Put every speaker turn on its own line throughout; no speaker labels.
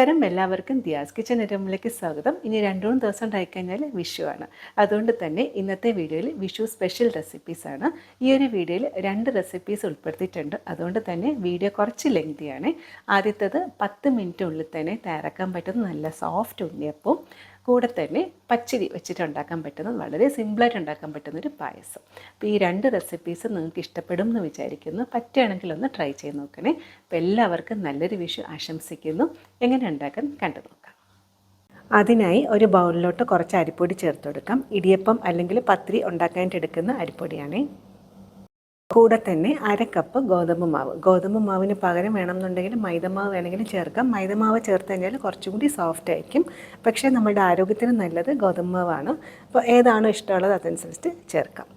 നമസ്കാരം. എല്ലാവർക്കും ദിയാസ് കിച്ചൻ റൂമിലേക്ക് സ്വാഗതം. ഇനി രണ്ടു മൂന്ന് ദിവസം ഉണ്ടായിക്കഴിഞ്ഞാൽ ആണ് അതുകൊണ്ട് തന്നെ ഇന്നത്തെ വീഡിയോയിൽ വിഷു സ്പെഷ്യൽ റെസിപ്പീസാണ് ഈ ഒരു വീഡിയോയിൽ രണ്ട് റെസിപ്പീസ് ഉൾപ്പെടുത്തിയിട്ടുണ്ട്. അതുകൊണ്ട് തന്നെ വീഡിയോ കുറച്ച് ലെങ്തിയാണ് ആദ്യത്തേത് പത്ത് മിനിറ്റ് ഉള്ളിൽ തന്നെ തയ്യാറാക്കാൻ പറ്റുന്ന നല്ല സോഫ്റ്റ് ഉണ്ണിയപ്പവും കൂടെ തന്നെ പച്ചരി വെച്ചിട്ട് ഉണ്ടാക്കാൻ പറ്റുന്ന വളരെ സിമ്പിളായിട്ട് ഉണ്ടാക്കാൻ പറ്റുന്ന ഒരു പായസം. അപ്പോൾ ഈ രണ്ട് റെസിപ്പീസ് നിങ്ങൾക്ക് ഇഷ്ടപ്പെടും എന്ന് വിചാരിക്കുന്നു. പറ്റുകയാണെങ്കിൽ ഒന്ന് ട്രൈ ചെയ്ത് നോക്കണേ. അപ്പോൾ എല്ലാവർക്കും നല്ലൊരു വിഷു ആശംസിക്കുന്നു. എങ്ങനെ ഉണ്ടാക്കാൻ കണ്ടു നോക്കാം. അതിനായി ഒരു ബൗളിലോട്ട് കുറച്ച് അരിപ്പൊടി ചേർത്ത് കൊടുക്കാം. ഇടിയപ്പം അല്ലെങ്കിൽ പത്തിരി ഉണ്ടാക്കാനായിട്ട് എടുക്കുന്ന അരിപ്പൊടിയാണ്. കൂടെ തന്നെ അര കപ്പ് ഗോതമ്പ് മാവ്. ഗോതമ്പ് മാവിന് പകരം വേണമെന്നുണ്ടെങ്കിൽ മൈദമാവ് വേണമെങ്കിലും ചേർക്കാം. മൈദമാവ് ചേർത്ത് കഴിഞ്ഞാൽ കുറച്ചും കൂടി സോഫ്റ്റ് ആയിരിക്കും. പക്ഷേ നമ്മുടെ ആരോഗ്യത്തിന് നല്ലത് ഗോതമ്പ് മാവാണ്. അപ്പോൾ ഏതാണോ ഇഷ്ടമുള്ളത് അതനുസരിച്ച് ചേർക്കാം.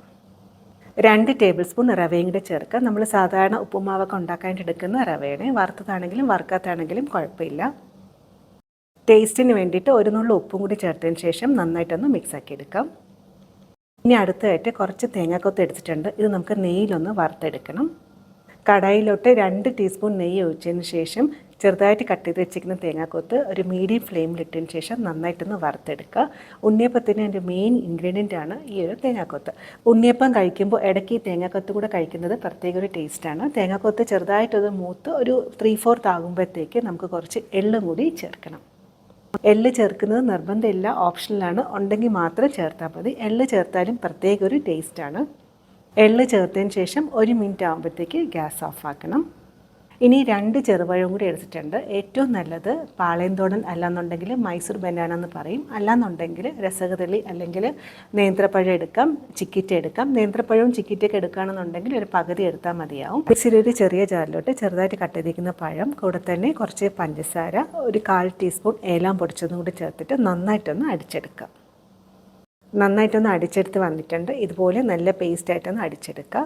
രണ്ട് ടേബിൾ സ്പൂൺ റവയും കൂടെ ചേർക്കാം നമ്മൾ സാധാരണ ഉപ്പുമാവൊക്കെ ഉണ്ടാക്കാനായിട്ട് എടുക്കുന്ന റവയാണ്. വറുത്തതാണെങ്കിലും വറുക്കാത്താണെങ്കിലും കുഴപ്പമില്ല. ടേസ്റ്റിന് വേണ്ടിയിട്ട് ഒരു നുള്ളു ഉപ്പും കൂടി ചേർത്തതിന് ശേഷം നന്നായിട്ടൊന്ന് മിക്സ് ആക്കി എടുക്കാം. ഇനി അടുത്തതായിട്ട് കുറച്ച് തേങ്ങാക്കൊത്ത് എടുത്തിട്ടുണ്ട്. ഇത് നമുക്ക് നെയ്യിലൊന്ന് വറുത്തെടുക്കണം. കടായിലോട്ട് രണ്ട് ടീസ്പൂൺ നെയ്യ് ഒഴിച്ചതിന് ശേഷം ചെറുതായിട്ട് കട്ട് ചെയ്ത് വെച്ചിരിക്കുന്ന തേങ്ങാക്കൊത്ത് ഒരു മീഡിയം ഫ്ലെയിമിലിട്ടതിന് ശേഷം നന്നായിട്ടൊന്ന് വറുത്തെടുക്കുക. ഉണ്ണിയപ്പത്തിന് എന്റെ മെയിൻ ഇൻഗ്രീഡിയന്റ് ആണ് ഈ ഒരു തേങ്ങാക്കൊത്ത്. ഉണ്ണിയപ്പം കഴിക്കുമ്പോൾ ഇടയ്ക്ക് ഈ തേങ്ങാക്കൊത്ത് കൂടെ കഴിക്കുന്നത് പ്രത്യേക ഒരു ടേസ്റ്റാണ് തേങ്ങാക്കൊത്ത് ചെറുതായിട്ടൊന്ന് മൂത്ത് ഒരു ത്രീ ഫോർത്ത് ആകുമ്പോഴത്തേക്ക് നമുക്ക് കുറച്ച് എള്ളും കൂടി ചേർക്കണം. എള്ള് ചേർക്കുന്നത് നിർബന്ധമില്ല ഓപ്ഷനിലാണ് ഉണ്ടെങ്കിൽ മാത്രം ചേർത്താൽ മതി. എള്ള് ചേർത്താലും പ്രത്യേക ഒരു ടേസ്റ്റാണ് എള്ള് ചേർത്തതിന് ശേഷം ഒരു മിനിറ്റ് ആകുമ്പോഴത്തേക്ക് ഗ്യാസ് ഓഫ് ആക്കണം. ഇനി രണ്ട് ചെറുപഴവും കൂടി എടുത്തിട്ടുണ്ട്. ഏറ്റവും നല്ലത് പാളയന്തോടൻ അല്ലാന്നുണ്ടെങ്കിൽ മൈസൂർ ബനാന എന്ന് പറയും. അല്ലാന്നുണ്ടെങ്കിൽ രസകദളി അല്ലെങ്കിൽ നേന്ത്രപ്പഴം എടുക്കാം ചിക്കിറ്റ എടുക്കാം. നേന്ത്രപ്പഴവും ചിക്കിറ്റയൊക്കെ എടുക്കുകയാണെന്നുണ്ടെങ്കിൽ ഒരു പകുതി എടുത്താൽ മതിയാവും. മിക്സിയിൽ ഒരു ചെറിയ ജാറിലോട്ട് ചെറുതായിട്ട് കട്ട് ചെയ്തിരിക്കുന്ന പഴം കൂടെ തന്നെ കുറച്ച് പഞ്ചസാര ഒരു കാൽ ടീസ്പൂൺ ഏലാം പൊടിച്ചതും കൂടി ചേർത്തിട്ട് നന്നായിട്ടൊന്ന് അടിച്ചെടുക്കാം. നന്നായിട്ടൊന്ന് അടിച്ചെടുത്ത് വന്നിട്ടുണ്ട്. ഇതുപോലെ നല്ല പേസ്റ്റായിട്ടൊന്ന് അടിച്ചെടുക്കുക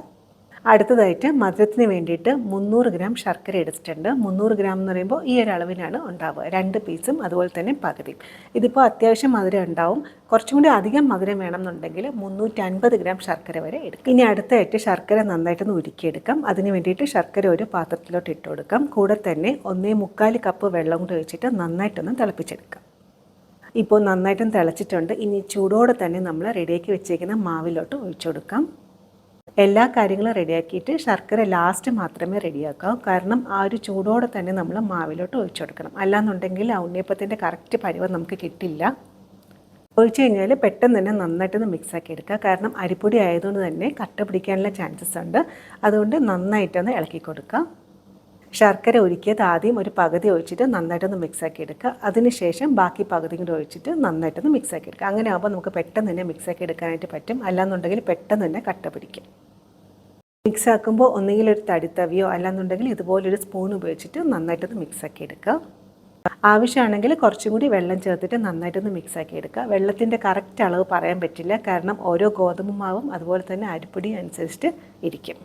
അടുത്തതായിട്ട് മധുരത്തിന് വേണ്ടിയിട്ട് മുന്നൂറ് ഗ്രാം ശർക്കര എടുത്തിട്ടുണ്ട്. മുന്നൂറ് ഗ്രാം എന്ന് പറയുമ്പോൾ ഈ ഒരു അളവിനാണ് ഉണ്ടാവുക. രണ്ട് പീസും അതുപോലെ തന്നെ പകുതിയും. ഇതിപ്പോൾ അത്യാവശ്യം മധുരം ഉണ്ടാവും. കുറച്ചും കൂടി അധികം മധുരം വേണമെന്നുണ്ടെങ്കിൽ മുന്നൂറ്റി അൻപത് ഗ്രാം ശർക്കര വരെ എടുക്കും. ഇനി അടുത്തായിട്ട് ശർക്കര നന്നായിട്ടൊന്ന് ഉരുക്കിയെടുക്കാം. അതിന് വേണ്ടിയിട്ട് ശർക്കര ഒരു പാത്രത്തിലോട്ട് ഇട്ട് കൊടുക്കാം. കൂടെ തന്നെ ഒന്നേ മുക്കാൽ കപ്പ് വെള്ളം കൂടി ഒഴിച്ചിട്ട് നന്നായിട്ടൊന്ന് തിളപ്പിച്ചെടുക്കാം. ഇപ്പോൾ നന്നായിട്ടും തിളച്ചിട്ടുണ്ട്. ഇനി ചൂടോടെ തന്നെ നമ്മൾ റെഡിയാക്കി വെച്ചേക്കുന്ന മാവിലോട്ട് ഒഴിച്ചു കൊടുക്കാം. എല്ലാ കാര്യങ്ങളും റെഡിയാക്കിയിട്ട് ശർക്കര ലാസ്റ്റ് മാത്രമേ റെഡിയാക്കാവൂ. കാരണം ആ ഒരു ചൂടോടെ തന്നെ നമ്മൾ മാവിലോട്ട് ഒഴിച്ചു കൊടുക്കണം. അല്ലാന്നുണ്ടെങ്കിൽ ആ ഉണ്ണിയപ്പത്തിന്റെ കറക്റ്റ് പരിവ് നമുക്ക് കിട്ടില്ല. ഒഴിച്ചു കഴിഞ്ഞാൽ പെട്ടെന്ന് തന്നെ നന്നായിട്ടൊന്ന് മിക്സ് ആക്കി എടുക്കുക. കാരണം അരിപ്പൊടി ആയതുകൊണ്ട് തന്നെ കട്ട പിടിക്കാനുള്ള ചാൻസസ് ഉണ്ട്. അതുകൊണ്ട് നന്നായിട്ടൊന്ന് ഇളക്കി കൊടുക്കുക. ശർക്കര ഒരുക്കിയത് ആദ്യം ഒരു പകുതി ഒഴിച്ചിട്ട് നന്നായിട്ടൊന്ന് മിക്സാക്കി എടുക്കുക. അതിനുശേഷം ബാക്കി പകുതി കൂടി ഒഴിച്ചിട്ട് നന്നായിട്ടൊന്ന് മിക്സാക്കി എടുക്കുക. അങ്ങനെ ആകുമ്പോൾ നമുക്ക് പെട്ടെന്ന് തന്നെ മിക്സാക്കി എടുക്കാനായിട്ട് പറ്റും. അല്ലാന്നുണ്ടെങ്കിൽ പെട്ടെന്ന് തന്നെ കട്ട പിടിക്കും. മിക്സ് ആക്കുമ്പോൾ ഒന്നുകിൽ ഒരു തടിത്തവിയോ അല്ലാന്നുണ്ടെങ്കിൽ ഇതുപോലൊരു സ്പൂൺ ഉപയോഗിച്ചിട്ട് നന്നായിട്ടൊന്ന് മിക്സാക്കി എടുക്കുക. ആവശ്യമാണെങ്കിൽ കുറച്ചും കൂടി വെള്ളം ചേർത്തിട്ട് നന്നായിട്ടൊന്ന് മിക്സാക്കി എടുക്കുക. വെള്ളത്തിന്റെ കറക്റ്റ് അളവ് പറയാൻ പറ്റില്ല. കാരണം ഓരോ ഗോതമ്പ് മാവും അതുപോലെ തന്നെ അരിപ്പൊടി അനുസരിച്ചിട്ട് ഇരിക്കും.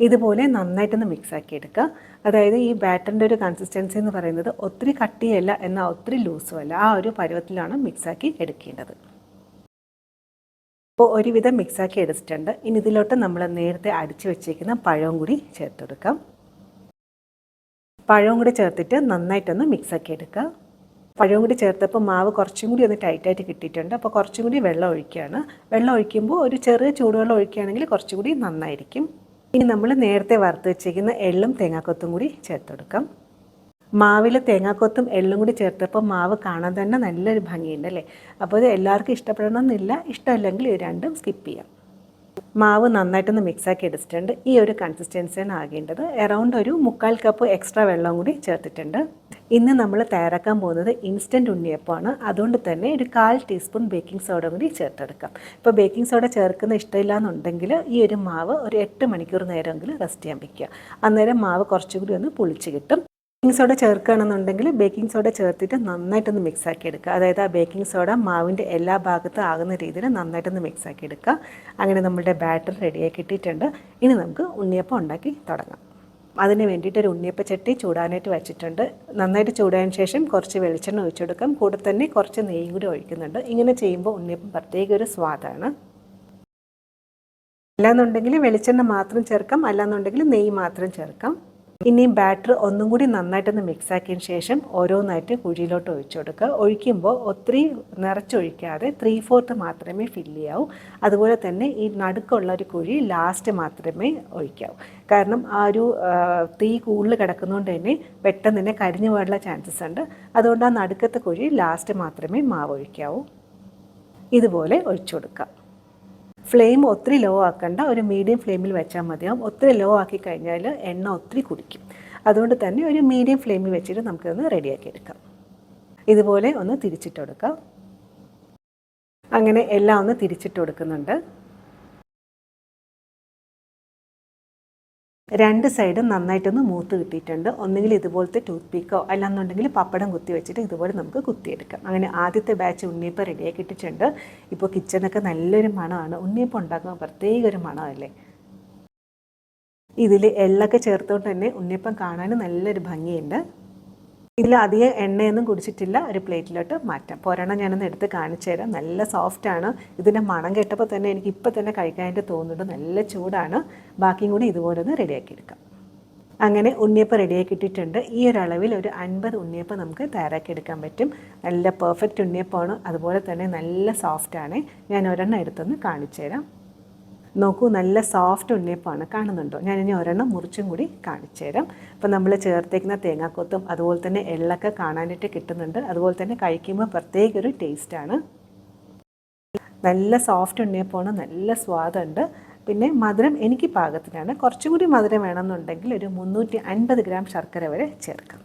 ഇതുപോലെ നന്നായിട്ടൊന്ന് മിക്സാക്കി എടുക്കുക അതായത് ഈ ബാറ്ററിന്റെ ഒരു കൺസിസ്റ്റൻസി എന്ന് പറയുന്നത് ഒത്തിരി കട്ടിയല്ല എന്നാൽ ഒത്തിരി ലൂസും അല്ല. ആ ഒരു പരുവത്തിലാണ് മിക്സാക്കി എടുക്കേണ്ടത്. അപ്പോൾ ഒരുവിധം മിക്സാക്കി എടുത്തിട്ടുണ്ട്. ഇനി ഇതിലോട്ട് നമ്മൾ നേരത്തെ അടിച്ചു വെച്ചേക്കുന്ന പഴവും കൂടി ചേർത്തെടുക്കാം പഴവും കൂടി ചേർത്തിട്ട് നന്നായിട്ടൊന്ന് മിക്സാക്കി എടുക്കുക. പഴവും കൂടി ചേർത്തപ്പോൾ മാവ് കുറച്ചും കൂടി ഒന്ന് ടൈറ്റായിട്ട് കിട്ടിയിട്ടുണ്ട്. അപ്പോൾ കുറച്ചും കൂടി വെള്ളം ഒഴിക്കുകയാണ്. വെള്ളം ഒഴിക്കുമ്പോൾ ഒരു ചെറിയ ചൂടുവെള്ളം ഒഴിക്കുകയാണെങ്കിൽ കുറച്ചും കൂടി നന്നായിരിക്കും. ഇനി നമ്മൾ നേരത്തെ വറുത്ത് വെച്ചിരിക്കുന്ന എള്ളും തേങ്ങാക്കൊത്തും കൂടി ചേർത്ത് കൊടുക്കാം മാവിൽ തേങ്ങാക്കൊത്തും എള്ളും കൂടി ചേർത്തപ്പോൾ മാവ് കാണാൻ തന്നെ നല്ലൊരു ഭംഗിയുണ്ട് അല്ലേ? അപ്പോൾ ഇത് എല്ലാവർക്കും ഇഷ്ടപ്പെടണമെന്നില്ല ഇഷ്ടമല്ലെങ്കിൽ ഇത് രണ്ടും സ്കിപ്പ് ചെയ്യാം. മാവ് നന്നായിട്ടൊന്ന് മിക്സാക്കി എടുത്തിട്ടുണ്ട്. ഈ ഒരു കൺസിസ്റ്റൻസിയാണ് ആകേണ്ടത്. എറൗണ്ട് ഒരു മുക്കാൽ കപ്പ് എക്സ്ട്രാ വെള്ളം കൂടി ചേർത്തിട്ടുണ്ട്. ഇന്ന് നമ്മൾ തയ്യാറാക്കാൻ പോകുന്നത് ഇൻസ്റ്റന്റ് ഉണ്ണിയപ്പമാണ്. അതുകൊണ്ട് തന്നെ ഒരു കാൽ ടീസ്പൂൺ ബേക്കിംഗ് സോഡ കൂടി ചേർത്തെടുക്കാം. ഇപ്പോൾ ബേക്കിംഗ് സോഡ ചേർക്കുന്ന ഇഷ്ടമില്ല എന്നുണ്ടെങ്കിൽ ഈ ഒരു മാവ് ഒരു എട്ട് മണിക്കൂർ നേരമെങ്കിലും റെസ്റ്റ് ചെയ്യാൻ വയ്ക്കുക അന്നേരം മാവ് കുറച്ചുകൂടി ഒന്ന് പുളിച്ച് കിട്ടും. ബേക്കിംഗ് സോഡ ചേർക്കുകയാണെന്നുണ്ടെങ്കിൽ ബേക്കിംഗ് സോഡ ചേർത്തിട്ട് നന്നായിട്ടൊന്ന് മിക്സ് ആക്കി എടുക്കുക. അതായത് ആ ബേക്കിംഗ് സോഡ മാവിന്റെ എല്ലാ ഭാഗത്തും ആകുന്ന രീതിയിൽ നന്നായിട്ടൊന്ന് മിക്സ് ആക്കി എടുക്കുക. അങ്ങനെ നമ്മുടെ ബാറ്റർ റെഡിയാക്കി കിട്ടിയിട്ടുണ്ട്. ഇനി നമുക്ക് ഉണ്ണിയപ്പം ഉണ്ടാക്കി തുടങ്ങാം. അതിന് വേണ്ടിയിട്ട് ഒരു ഉണ്ണിയപ്പ ചട്ടി ചൂടാനായിട്ട് വെച്ചിട്ടുണ്ട്. നന്നായിട്ട് ചൂടായതിന് ശേഷം കുറച്ച് വെളിച്ചെണ്ണ ഒഴിച്ചെടുക്കാം കൂടെ തന്നെ കുറച്ച് നെയ്യും കൂടി ഒഴിക്കുന്നുണ്ട്. ഇങ്ങനെ ചെയ്യുമ്പോൾ ഉണ്ണിയപ്പം പ്രത്യേക ഒരു സ്വാദാണ്. അല്ലാന്നുണ്ടെങ്കിൽ വെളിച്ചെണ്ണ മാത്രം ചേർക്കാം. അല്ലാന്നുണ്ടെങ്കിൽ നെയ്യ് മാത്രം ചേർക്കാം. ഇനിയും ബാറ്റർ ഒന്നും കൂടി നന്നായിട്ടൊന്ന് മിക്സ് ആക്കിയതിന് ശേഷം ഓരോന്നായിട്ട് കുഴിയിലോട്ട് ഒഴിച്ചു കൊടുക്കുക. ഒഴിക്കുമ്പോൾ ഒത്തിരി നിറച്ചൊഴിക്കാതെ ത്രീ ഫോർത്ത് മാത്രമേ ഫില്ല് ചെയ്യാവൂ. അതുപോലെ തന്നെ ഈ നടുക്കുള്ള ഒരു കുഴി ലാസ്റ്റ് മാത്രമേ ഒഴിക്കാവൂ. കാരണം ആ ഒരു തീ കൂടുതൽ കിടക്കുന്നതുകൊണ്ട് തന്നെ പെട്ടെന്ന് തന്നെ കരിഞ്ഞു പോകാനുള്ള ചാൻസസ് ഉണ്ട്. അതുകൊണ്ട് ആ നടുക്കത്തെ കുഴി ലാസ്റ്റ് മാത്രമേ മാവ് ഒഴിക്കാവൂ. ഇതുപോലെ ഒഴിച്ചു കൊടുക്കാം ഫ്ലെയിം ഒത്തിരി ലോ ആക്കണ്ട. ഒരു മീഡിയം ഫ്ലെയിമിൽ വെച്ചാൽ മതിയാവും. ഒത്തിരി ലോ ആക്കി കഴിഞ്ഞാൽ എണ്ണ ഒത്തിരി കുടിക്കും. അതുകൊണ്ട് തന്നെ ഒരു മീഡിയം ഫ്ലെയിമിൽ വെച്ചിട്ട് നമുക്കൊന്ന് റെഡിയാക്കി എടുക്കാം. ഇതുപോലെ ഒന്ന് തിരിച്ചിട്ട് കൊടുക്കാം. അങ്ങനെ എല്ലാം ഒന്ന് തിരിച്ചിട്ട് കൊടുക്കുന്നുണ്ട്. രണ്ട് സൈഡും നന്നായിട്ടൊന്ന് മൂത്ത് കിട്ടിയിട്ടുണ്ട്. ഒന്നുകിൽ ഇതുപോലത്തെ ടൂത്ത് പീക്കോ അല്ലാന്നുണ്ടെങ്കിൽ പപ്പടം കുത്തി വെച്ചിട്ട് ഇതുപോലെ നമുക്ക് കുത്തിയെടുക്കാം. അങ്ങനെ ആദ്യത്തെ ബാച്ച് ഉണ്ണിയപ്പം റെഡിയാക്കി ഇട്ടിട്ടുണ്ട് ഇപ്പോൾ കിച്ചണൊക്കെ നല്ലൊരു മണമാണ്. ഉണ്ണിയപ്പം ഉണ്ടാക്കുമ്പോൾ പ്രത്യേക ഒരു മണമല്ലേ? ഇതിൽ എള്ളൊക്കെ ചേർത്തുകൊണ്ട് തന്നെ ഉണ്ണിയപ്പം കാണാൻ നല്ലൊരു ഭംഗിയുണ്ട്. ഇതിൽ അധികം എണ്ണയൊന്നും കുടിച്ചിട്ടില്ല. ഒരു പ്ലേറ്റിലോട്ട് മാറ്റാം. പൊരണം ഞാനൊന്ന് എടുത്ത് കാണിച്ചു തരാം. നല്ല സോഫ്റ്റാണ് ഇതിന്റെ മണം കെട്ടപ്പോൾ തന്നെ എനിക്ക് ഇപ്പം തന്നെ കഴിക്കാനായിട്ട് തോന്നുന്നുണ്ട്. നല്ല ചൂടാണ്. ബാക്കിയും കൂടി ഇതുപോലെ ഒന്ന് റെഡിയാക്കി എടുക്കാം. അങ്ങനെ ഉണ്ണിയപ്പം റെഡിയാക്കി ഇട്ടിട്ടുണ്ട്. ഈ ഒരു അളവിൽ ഒരു അൻപത് ഉണ്ണിയപ്പം നമുക്ക് തയ്യാറാക്കി എടുക്കാൻ പറ്റും. നല്ല പെർഫെക്റ്റ് ഉണ്ണിയപ്പമാണ്. അതുപോലെ തന്നെ നല്ല സോഫ്റ്റാണ് ഞാൻ ഒരെണ്ണം എടുത്തൊന്ന് കാണിച്ചു തരാം. നോക്കൂ നല്ല സോഫ്റ്റ് ഉണ്ണിയപ്പമാണ് കാണുന്നുണ്ടോ? ഞാൻ ഇനി ഒരെണ്ണം മുറിച്ചും കൂടി കാണിച്ചു തരാം. അപ്പോൾ നമ്മൾ ചേർത്തേക്കുന്ന തേങ്ങാക്കൊത്തും അതുപോലെ തന്നെ എള്ളൊക്കെ കാണാനായിട്ട് കിട്ടുന്നുണ്ട്. അതുപോലെ തന്നെ കഴിക്കുമ്പോൾ പ്രത്യേക ഒരു ടേസ്റ്റാണ് നല്ല സോഫ്റ്റ് ഉണ്ണിയപ്പമാണ് നല്ല സ്വാദുണ്ട്. പിന്നെ മധുരം എനിക്ക് പാകത്തിനാണ്. കുറച്ചും കൂടി മധുരം വേണമെന്നുണ്ടെങ്കിൽ ഒരു മുന്നൂറ്റി അൻപത് ഗ്രാം ശർക്കര വരെ ചേർക്കാം.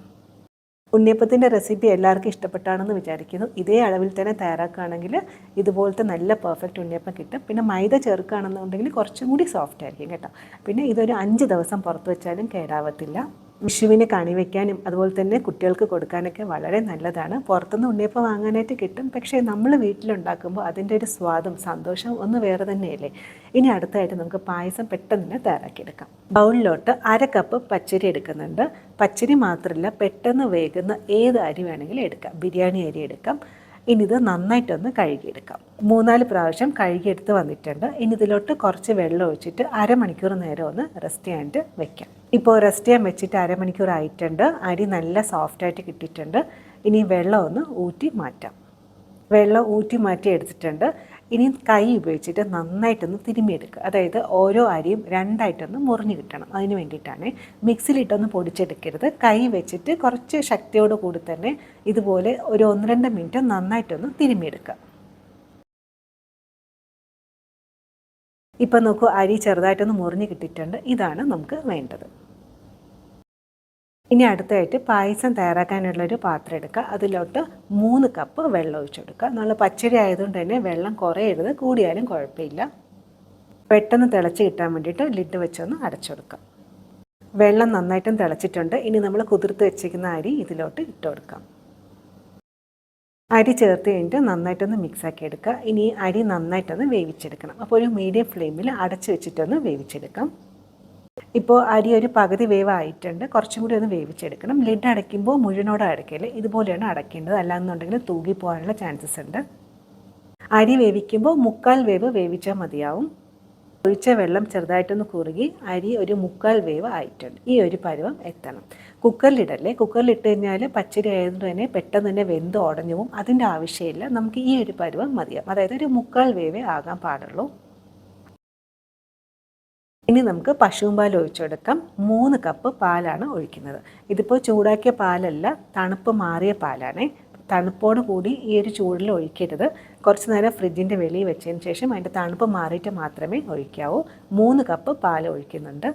ഉണ്ണിയപ്പത്തിന്റെ റെസിപ്പി എല്ലാവർക്കും ഇഷ്ടപ്പെട്ടാണെന്ന് വിചാരിക്കുന്നു. ഇതേ അളവിൽ തന്നെ തയ്യാറാക്കുകയാണെങ്കിൽ ഇതുപോലത്തെ നല്ല പെർഫെക്റ്റ് ഉണ്ണിയപ്പം കിട്ടും. പിന്നെ മൈദ ചേർക്കുകയാണെന്നുണ്ടെങ്കിൽ കുറച്ചും കൂടി സോഫ്റ്റ് ആയിരിക്കും കേട്ടോ. പിന്നെ ഇതൊരു അഞ്ച് ദിവസം പുറത്ത് വെച്ചാലും കേടാവത്തില്ല. വിഷുവിന് കണിവയ്ക്കാനും അതുപോലെ തന്നെ കുട്ടികൾക്ക് കൊടുക്കാനൊക്കെ വളരെ നല്ലതാണ്. പുറത്തുനിന്ന് ഉണ്ണിയപ്പം വാങ്ങാനായിട്ട് കിട്ടും. പക്ഷേ നമ്മൾ വീട്ടിലുണ്ടാക്കുമ്പോൾ അതിന്റെ ഒരു സ്വാദും സന്തോഷവും ഒന്ന് വേറെ തന്നെയല്ലേ? ഇനി അടുത്തായിട്ട് നമുക്ക് പായസം പെട്ടെന്ന് തന്നെ തയ്യാറാക്കിയെടുക്കാം. ബൗളിലോട്ട് അര കപ്പ് പച്ചരി എടുക്കുന്നുണ്ട്. പച്ചരി മാത്രമല്ല പെട്ടെന്ന് വേകുന്ന ഏത് അരി വേണമെങ്കിലും എടുക്കാം. ബിരിയാണി അരി എടുക്കാം. ഇനി ഇത് നന്നായിട്ടൊന്ന് കഴുകിയെടുക്കാം. മൂന്നാൽ പ്രാവശ്യം കഴുകിയെടുത്ത് വന്നിട്ടുണ്ട്. ഇനി ഇതിലോട്ട് കുറച്ച് വെള്ളം ഒഴിച്ചിട്ട് അരമണിക്കൂർ നേരം ഒന്ന് റെസ്റ്റ് ചെയ്യാനായിട്ട് വെക്കാം. ഇപ്പോൾ റെസ്റ്റ് ചെയ്യാൻ വെച്ചിട്ട് അരമണിക്കൂർ ആയിട്ടുണ്ട്. അരി നല്ല സോഫ്റ്റായിട്ട് കിട്ടിയിട്ടുണ്ട്. ഇനി വെള്ളം ഒന്ന് ഊറ്റി മാറ്റാം. വെള്ളം ഊറ്റി മാറ്റി എടുത്തിട്ടുണ്ട്. ഇനി കൈ ഉപയോഗിച്ചിട്ട് നന്നായിട്ടൊന്ന് തിരുമ്മിയെടുക്കുക. അതായത് ഓരോ അരിയും രണ്ടായിട്ടൊന്ന് മുറിഞ്ഞ് കിട്ടണം. അതിന് വേണ്ടിയിട്ടാണ് മിക്സിയിലിട്ടൊന്ന് പൊടിച്ചെടുക്കരുത്. കൈ വെച്ചിട്ട് കുറച്ച് ശക്തിയോട് കൂടി തന്നെ ഇതുപോലെ ഒരു ഒന്ന് രണ്ട് മിനിറ്റ് നന്നായിട്ടൊന്ന് തിരുമ്മിയെടുക്കുക. ഇപ്പം നോക്കൂ അരി ചെറുതായിട്ടൊന്ന് മുറിഞ്ഞ് കിട്ടിയിട്ടുണ്ട്. ഇതാണ് നമുക്ക് വേണ്ടത്. ഇനി അടുത്തായിട്ട് പായസം തയ്യാറാക്കാനുള്ളൊരു പാത്രം എടുക്കുക. അതിലോട്ട് മൂന്ന് കപ്പ് വെള്ളം ഒഴിച്ചെടുക്കുക നമ്മൾ പച്ചരി ആയതുകൊണ്ട് തന്നെ വെള്ളം കുറയരുത്. കൂടിയാലും കുഴപ്പമില്ല. പെട്ടെന്ന് തിളച്ച് കിട്ടാൻ വേണ്ടിയിട്ട് ലിഡ് വെച്ചൊന്ന് അടച്ചു വെള്ളം നന്നായിട്ടും തിളച്ചിട്ടുണ്ട്. ഇനി നമ്മൾ കുതിർത്ത് വെച്ചിരിക്കുന്ന അരി ഇതിലോട്ട് ഇട്ട് കൊടുക്കാം. അരി ചേർത്ത് കഴിഞ്ഞിട്ട് നന്നായിട്ടൊന്ന് മിക്സാക്കി എടുക്കുക. ഇനി അരി നന്നായിട്ടൊന്ന് വേവിച്ചെടുക്കണം. അപ്പോൾ ഒരു മീഡിയം ഫ്ലെയിമിൽ അടച്ച് വെച്ചിട്ടൊന്ന് വേവിച്ചെടുക്കാം. ഇപ്പോൾ അരി ഒരു പകുതി വേവായിട്ടുണ്ട്. കുറച്ചും കൂടി ഒന്ന് വേവിച്ചെടുക്കണം. ലിഡ് അടയ്ക്കുമ്പോൾ മുഴുവനോടെ അടയ്ക്കൽ ഇതുപോലെയാണ് അടയ്ക്കേണ്ടത്. അല്ലാന്നുണ്ടെങ്കിൽ തൂകിപ്പോകാനുള്ള ചാൻസസ് ഉണ്ട്. അരി വേവിക്കുമ്പോൾ മുക്കാൽ വേവ് വേവിച്ചാൽ മതിയാവും. ഒഴിച്ച വെള്ളം ചെറുതായിട്ടൊന്ന് കുറുകി അരി ഒരു മുക്കാൽ വേവ് ആയിട്ടുണ്ട്. ഈ ഒരു പരുവം എത്തണം. കുക്കറിലിടല്ലേ? കുക്കറിലിട്ട് കഴിഞ്ഞാൽ പച്ചരി ആയതുകൊണ്ട് തന്നെ പെട്ടെന്ന് തന്നെ വെന്ത് ഉടഞ്ഞു പോകും അതിന്റെ ആവശ്യമില്ല. നമുക്ക് ഈ ഒരു പരുവം മതിയാവും. അതായത് ഒരു മുക്കാൽ വേവേ ആകാൻ പാടുള്ളൂ. ഇനി നമുക്ക് പശുവും പാൽ ഒഴിച്ചെടുക്കാം. മൂന്ന് കപ്പ് പാലാണ് ഒഴിക്കുന്നത്. ഇതിപ്പോൾ ചൂടാക്കിയ പാലല്ല തണുപ്പ് മാറിയ പാലാണ്. തണുപ്പോട് കൂടി ഈ ഒരു ചൂടിൽ ഒഴിക്കരുത്. കുറച്ച് നേരം ഫ്രിഡ്ജിന്റെ വെളിയിൽ വെച്ചതിന് ശേഷം അതിന്റെ തണുപ്പ് മാറിയിട്ട് മാത്രമേ ഒഴിക്കാവൂ. മൂന്ന് കപ്പ് പാൽ ഒഴിക്കുന്നുണ്ട്.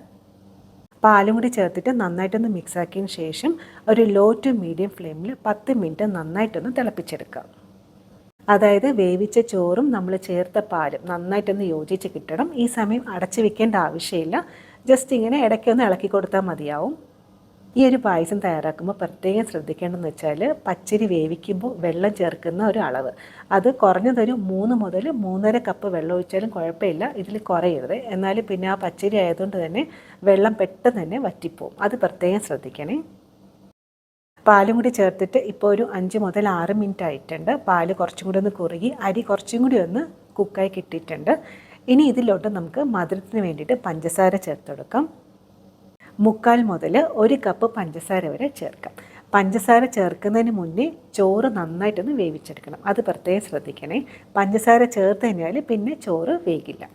പാലും കൂടി ചേർത്തിട്ട് നന്നായിട്ടൊന്ന് മിക്സ് ആക്കിയതിന് ശേഷം ഒരു ലോ ടു മീഡിയം ഫ്ലെയിമിൽ പത്ത് മിനിറ്റ് നന്നായിട്ടൊന്ന് തിളപ്പിച്ചെടുക്കുക. അതായത് വേവിച്ച ചോറും നമ്മൾ ചേർത്ത പാലും നന്നായിട്ടൊന്ന് യോജിച്ച് കിട്ടണം. ഈ സമയം അടച്ചു വെക്കേണ്ട ആവശ്യമില്ല. ജസ്റ്റ് ഇങ്ങനെ ഇടയ്ക്കൊന്ന് ഇളക്കി കൊടുത്താൽ മതിയാവും. ഈ ഒരു പായസം തയ്യാറാക്കുമ്പോൾ പ്രത്യേകം ശ്രദ്ധിക്കേണ്ടതെന്ന് വെച്ചാൽ പച്ചരി വേവിക്കുമ്പോൾ വെള്ളം ചേർക്കുന്ന ഒരു അളവ്. അത് കുറഞ്ഞതൊരു മൂന്ന് മുതൽ മൂന്നര കപ്പ് വെള്ളം ഒഴിച്ചാലും കുഴപ്പമില്ല ഇതിൽ കുറയരുത്. എന്നാൽ പിന്നെ ആ പച്ചരി ആയതുകൊണ്ട് തന്നെ വെള്ളം പെട്ടെന്ന് തന്നെ വറ്റിപ്പോവും. അത് പ്രത്യേകം ശ്രദ്ധിക്കണേ. പാലും കൂടി ചേർത്തിട്ട് ഇപ്പോൾ ഒരു അഞ്ച് മുതൽ ആറ് മിനിറ്റ് ആയിട്ടുണ്ട്. പാൽ കുറച്ചും കൂടി ഒന്ന് കുറുകി അരി കുറച്ചും കൂടി ഒന്ന് കുക്കായി കിട്ടിയിട്ടുണ്ട്. ഇനി ഇതിലോട്ട് നമുക്ക് മധുരത്തിന് വേണ്ടിയിട്ട് പഞ്ചസാര ചേർത്ത് കൊടുക്കാം. മുക്കാൽ മുതൽ ഒരു കപ്പ് പഞ്ചസാര വരെ ചേർക്കാം. പഞ്ചസാര ചേർക്കുന്നതിന് മുന്നേ ചോറ് നന്നായിട്ടൊന്ന് വേവിച്ചെടുക്കണം. അത് പ്രത്യേകം ശ്രദ്ധിക്കണേ. പഞ്ചസാര ചേർത്ത് കഴിഞ്ഞാൽ പിന്നെ ചോറ് വേകില്ല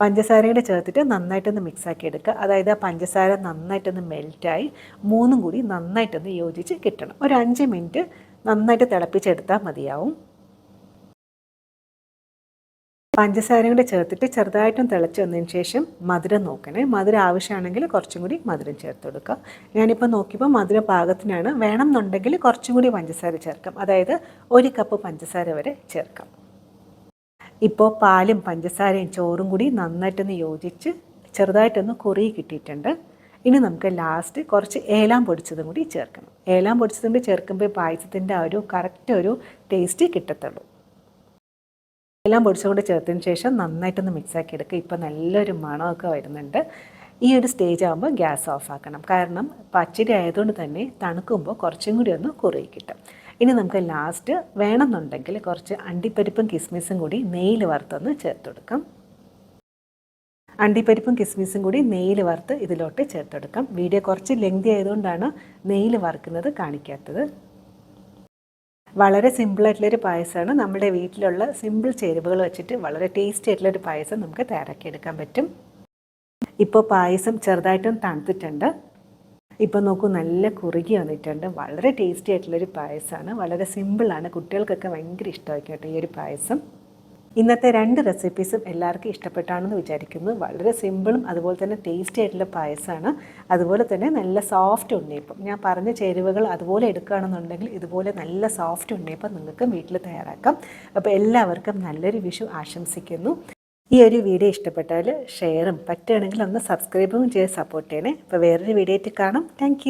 പഞ്ചസാരയുടെ ചേർത്തിട്ട് നന്നായിട്ടൊന്ന് മിക്സാക്കി എടുക്കുക. അതായത് ആ പഞ്ചസാര നന്നായിട്ടൊന്ന് മെൽറ്റായി മൂന്നും കൂടി നന്നായിട്ടൊന്ന് യോജിച്ച് കിട്ടണം. ഒരു അഞ്ച് മിനിറ്റ് നന്നായിട്ട് തിളപ്പിച്ചെടുത്താൽ മതിയാവും. പഞ്ചസാരയും കൂടെ ചേർത്തിട്ട് ചെറുതായിട്ടും തിളച്ച് വന്നതിന് ശേഷം മധുരം നോക്കണേ. മധുരം ആവശ്യമാണെങ്കിൽ കുറച്ചും കൂടി മധുരം ചേർത്ത് കൊടുക്കുക ഞാനിപ്പോൾ നോക്കിയപ്പോൾ മധുര പാകത്തിനാണ്. വേണം എന്നുണ്ടെങ്കിൽ കുറച്ചും കൂടി പഞ്ചസാര ചേർക്കാം. അതായത് ഒരു കപ്പ് പഞ്ചസാര വരെ ചേർക്കാം. ഇപ്പോൾ പാലും പഞ്ചസാരയും ചോറും കൂടി നന്നായിട്ടൊന്ന് യോജിച്ച് ചെറുതായിട്ടൊന്ന് കുറുകി കിട്ടിയിട്ടുണ്ട്. ഇനി നമുക്ക് ലാസ്റ്റ് കുറച്ച് ഏലാം പൊടിച്ചതും കൂടി ചേർക്കണം. ഏലാം പൊടിച്ചതും കൂടി ചേർക്കുമ്പോൾ പായസത്തിന്റെ ആ ഒരു കറക്റ്റ് ഒരു ടേസ്റ്റ് കിട്ടത്തുള്ളൂ. എല്ലാം പൊടിച്ചുകൊണ്ട് ചേർത്തതിന് ശേഷം നന്നായിട്ടൊന്ന് മിക്സാക്കി എടുക്കുക. ഇപ്പോൾ നല്ലൊരു മണമൊക്കെ വരുന്നുണ്ട്. ഈ ഒരു സ്റ്റേജ് ആകുമ്പോൾ ഗ്യാസ് ഓഫ് ആക്കണം. കാരണം പച്ചരി ആയതുകൊണ്ട് തന്നെ തണുക്കുമ്പോൾ കുറച്ചും കൂടി ഒന്ന് കുറുകി കിട്ടും. ഇനി നമുക്ക് ലാസ്റ്റ് വേണമെന്നുണ്ടെങ്കിൽ കുറച്ച് അണ്ടിപ്പരിപ്പും കിസ്മിസും കൂടി നെയ്യിൽ വറുത്തൊന്ന് ചേർത്ത് കൊടുക്കാം. അണ്ടിപ്പരിപ്പും കിസ്മിസും കൂടി നെയ്യിൽ വറുത്ത് ഇതിലോട്ട് ചേർത്തെടുക്കാം വീഡിയോ കുറച്ച് ലെങ്തി ആയതുകൊണ്ടാണ് നെയ്യിൽ വറുക്കുന്നത് കാണിക്കാത്തത്. വളരെ സിമ്പിളായിട്ടുള്ളൊരു പായസമാണ്. നമ്മുടെ വീട്ടിലുള്ള സിമ്പിൾ ചേരുവകൾ വെച്ചിട്ട് വളരെ ടേസ്റ്റി ആയിട്ടുള്ളൊരു പായസം നമുക്ക് തയ്യാറാക്കിയെടുക്കാൻ പറ്റും. ഇപ്പോൾ പായസം ചെറുതായിട്ടും തണുത്തിട്ടുണ്ട്. ഇപ്പോൾ നോക്കൂ നല്ല കുറുകി വന്നിട്ടുണ്ട്. വളരെ ടേസ്റ്റി ആയിട്ടുള്ളൊരു പായസമാണ്. വളരെ സിമ്പിളാണ് കുട്ടികൾക്കൊക്കെ ഭയങ്കര ഇഷ്ടമായിരിക്കും കേട്ടോ ഈ ഒരു പായസം. ഇന്നത്തെ രണ്ട് റെസിപ്പീസും എല്ലാവർക്കും ഇഷ്ടപ്പെട്ടാണെന്ന് വിചാരിക്കുന്നു. വളരെ സിമ്പിളും അതുപോലെ തന്നെ ടേസ്റ്റി ആയിട്ടുള്ള പായസമാണ് അതുപോലെ തന്നെ നല്ല സോഫ്റ്റ് ഉണ്ണിയപ്പം. ഞാൻ പറഞ്ഞ ചേരുവകൾ അതുപോലെ എടുക്കുകയാണെന്നുണ്ടെങ്കിൽ ഇതുപോലെ നല്ല സോഫ്റ്റ് ഉണ്ണിയപ്പം നിങ്ങൾക്ക് വീട്ടിൽ തയ്യാറാക്കാം. അപ്പോൾ എല്ലാവർക്കും നല്ലൊരു വിഷു ആശംസിക്കുന്നു. ഈ ഒരു വീഡിയോ ഇഷ്ടപ്പെട്ടാൽ ഷെയറും പറ്റുകയാണെങ്കിൽ ഒന്ന് സബ്സ്ക്രൈബും ചെയ്ത് സപ്പോർട്ട് ചെയ്യണേ. അപ്പോൾ വേറൊരു വീഡിയോ ആയിട്ട് കാണാം. താങ്ക്